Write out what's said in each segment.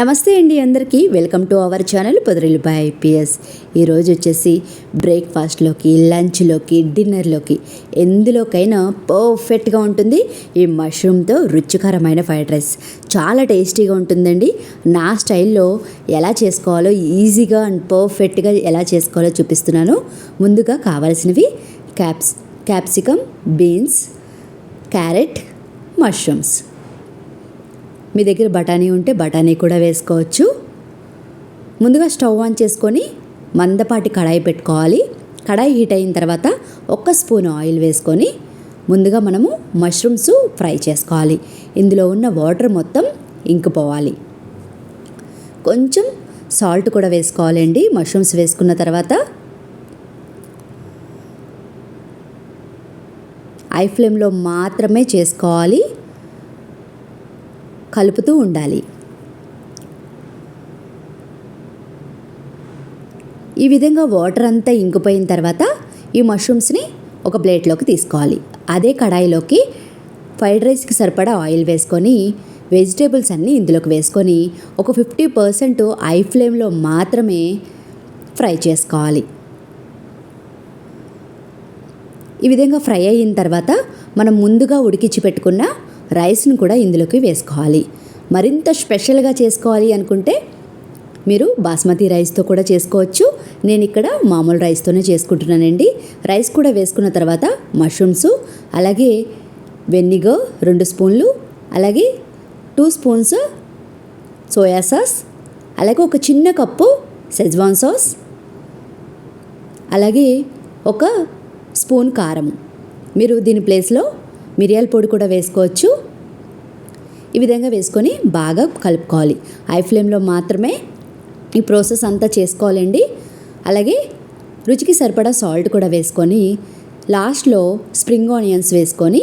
నమస్తే అండి అందరికీ. వెల్కమ్ టు అవర్ ఛానల్ పొదరిలు బై ఐపీఎస్. ఈరోజు వచ్చేసి బ్రేక్ఫాస్ట్లోకి లంచ్లోకి డిన్నర్లోకి ఎందులోకైనా పర్ఫెక్ట్గా ఉంటుంది ఈ మష్రూమ్తో రుచికరమైన ఫ్రైడ్ రైస్. చాలా టేస్టీగా ఉంటుందండి. నా స్టైల్లో ఎలా చేసుకోవాలో ఈజీగా అండ్ పర్ఫెక్ట్గా ఎలా చేసుకోవాలో చూపిస్తున్నాను. ముందుగా కావాల్సినవి caps capsicum beans carrot mushrooms. మీ దగ్గర బఠానీ ఉంటే బఠానీ కూడా వేసుకోవచ్చు. ముందుగా స్టవ్ ఆన్ చేసుకొని మందపాటి కడాయి పెట్టుకోవాలి. కడాయి హీట్ అయిన తర్వాత ఒక్క స్పూన్ ఆయిల్ వేసుకొని ముందుగా మనము మష్రూమ్స్ ఫ్రై చేసుకోవాలి. ఇందులో ఉన్న వాటర్ మొత్తం ఇంకిపోవాలి. కొంచెం సాల్ట్ కూడా వేసుకోవాలండి. మష్రూమ్స్ వేసుకున్న తర్వాత ఐ ఫ్లేమ్లో మాత్రమే చేసుకోవాలి. కలుపుతూ ఉండాలి. ఈ విధంగా వాటర్ అంతా ఇంకిపోయిన తర్వాత ఈ మష్రూమ్స్ని ఒక ప్లేట్లోకి తీసుకోవాలి. అదే కడాయిలోకి ఫ్రైడ్ రైస్కి సరిపడా ఆయిల్ వేసుకొని వెజిటేబుల్స్ అన్నీ ఇందులోకి వేసుకొని ఒక ఫిఫ్టీ పర్సెంట్ ఐ ఫ్లేమ్లో మాత్రమే ఫ్రై చేసుకోవాలి. ఈ విధంగా ఫ్రై అయిన తర్వాత మనం ముందుగా ఉడికించి పెట్టుకున్న రైస్ను కూడా ఇందులోకి వేసుకోవాలి. మరింత స్పెషల్గా చేసుకోవాలి అనుకుంటే మీరు బాస్మతి రైస్తో కూడా చేసుకోవచ్చు. నేను ఇక్కడ మామూలు రైస్తోనే చేసుకుంటున్నానండి. రైస్ కూడా వేసుకున్న తర్వాత మష్రూమ్స్ అలాగే వెనిగర్ రెండు స్పూన్లు అలాగే టూ స్పూన్స్ సోయా సాస్ అలాగే ఒక చిన్న కప్పు సెజ్వాన్ సాస్ అలాగే ఒక స్పూన్ కారం. మీరు దీని ప్లేస్లో మిరియాల పొడి కూడా వేసుకోవచ్చు. ఈ విధంగా వేసుకొని బాగా కలుపుకోవాలి. హై ఫ్లేమ్లో మాత్రమే ఈ ప్రాసెస్ అంతా చేసుకోవాలండి. అలాగే రుచికి సరిపడా సాల్ట్ కూడా వేసుకొని లాస్ట్లో స్ప్రింగ్ ఆనియన్స్ వేసుకొని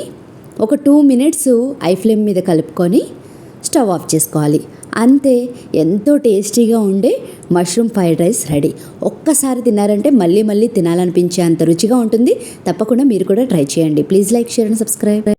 ఒక టూ మినిట్స్ ఐ ఫ్లేమ్ మీద కలుపుకొని స్టవ్ ఆఫ్ చేసుకోవాలి. అంతే ఎంతో టేస్టీగా ఉండే మష్రూమ్ ఫ్రైడ్ రైస్ రెడీ. ఒక్కసారి తిన్నారంటే మళ్ళీ మళ్ళీ తినాలనిపించే అంత రుచిగా ఉంటుంది. తప్పకుండా మీరు కూడా ట్రై చేయండి. Please like share and subscribe.